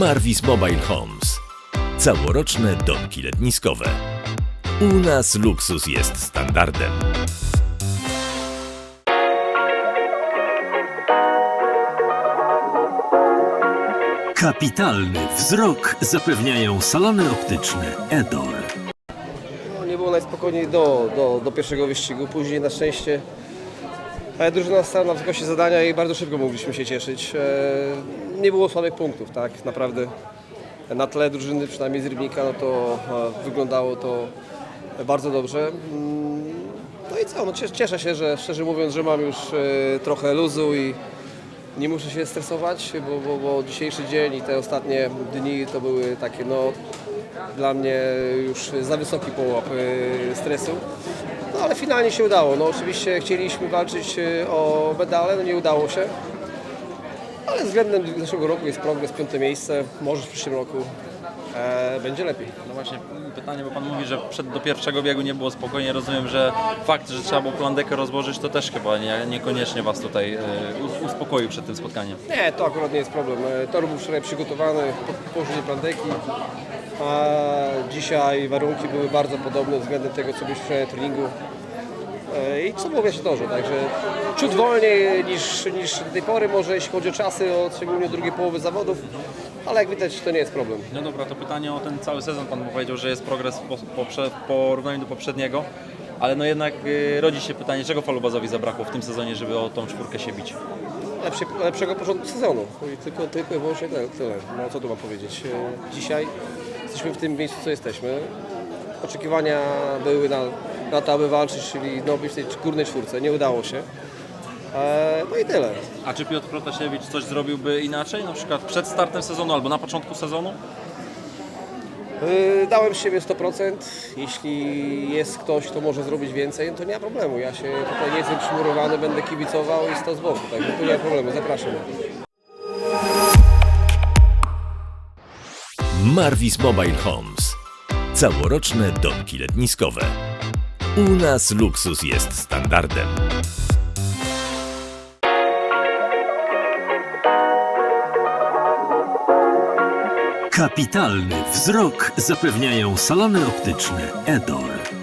Marvis Mobile Homes. Całoroczne domki letniskowe. U nas luksus jest standardem. Kapitalny wzrok zapewniają salony optyczne Edol. No, nie było najspokojniej do, do, do pierwszego wyścigu. Później na szczęście drużyna stała na wysokości zadania i bardzo szybko mogliśmy się cieszyć. E, nie było słabych punktów, tak naprawdę. Na tle drużyny, przynajmniej z Rybnika, no to e, wyglądało to bardzo dobrze. Mm, No i co, no, cies- cieszę się, że szczerze mówiąc, że mam już e, trochę luzu i nie muszę się stresować, bo, bo, bo dzisiejszy dzień i te ostatnie dni to były takie no dla mnie już za wysoki połap stresu. No ale finalnie się udało. No oczywiście chcieliśmy walczyć e, o medale, no nie udało się. Ale względem zeszłego roku jest progres, piąte miejsce. Może w przyszłym roku e, będzie lepiej. No właśnie pytanie, bo Pan mówi, że przed, do pierwszego biegu nie było spokojnie. Rozumiem, że fakt, że trzeba było plandekę rozłożyć, to też chyba nie, niekoniecznie Was tutaj e, us- uspokoił przed tym spotkaniem. Nie, to akurat nie jest problem. E, Tor był wczoraj przygotowany, po- położenie plandeki. A dzisiaj warunki były bardzo podobne względem tego, co byliśmy wczoraj na treningu. E, I co w się torze, także ciut wolniej niż, niż do tej pory, może jeśli chodzi o czasy, o szczególnie drugiej połowy zawodów, ale jak widać to nie jest problem. No dobra, to pytanie o ten cały sezon. Pan powiedział, że jest progres po, po, w porównaniu do poprzedniego, ale no jednak e, rodzi się pytanie, czego Falubazowi zabrakło w tym sezonie, żeby o tą czwórkę się bić? Lepszy, lepszego początku sezonu. I tylko, tylko i wyłącznie tyle, tyle. No co tu mam powiedzieć. E, Dzisiaj jesteśmy w tym miejscu, co jesteśmy. Oczekiwania były na, na to, aby walczyć, czyli no, być w tej górnej czwórce. Nie udało się. E, no i tyle. A czy Piotr Protasiewicz coś zrobiłby inaczej, na przykład przed startem sezonu albo na początku sezonu? E, Dałem z siebie 100%. Jeśli jest ktoś, kto może zrobić więcej, no to nie ma problemu. Ja się tutaj nie jestem przymurowany, będę kibicował i sto z boku. Także tu nie ma problemu. Zapraszam. Marvis Mobile Homes. Całoroczne domki letniskowe. U nas luksus jest standardem. Kapitalny wzrok zapewniają salony optyczne Edol.